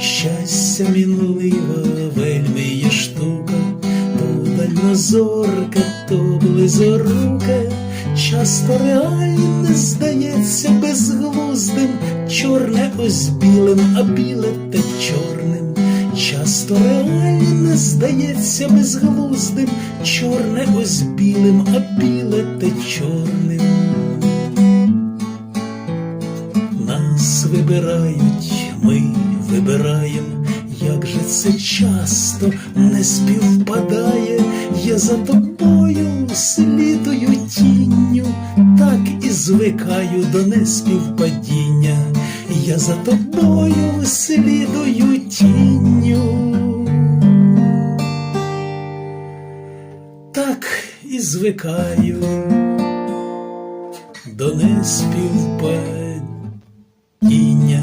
Щастя мінлива, вельми є штука, то дальнозорка, то близоруке, часто реальне здається безглуздим, чорне ось білим, а біле те чорним. Часто реальне здається безглуздим, чорне ось білим, а біле те чорним. Нас вибирають, ми вибираєм, як же це часто не співпадає, я за тобою слідую тінню, так і звикаю до неспівпадіння, я за тобою слідую тінню. Так і звикаю до неспівпадіння.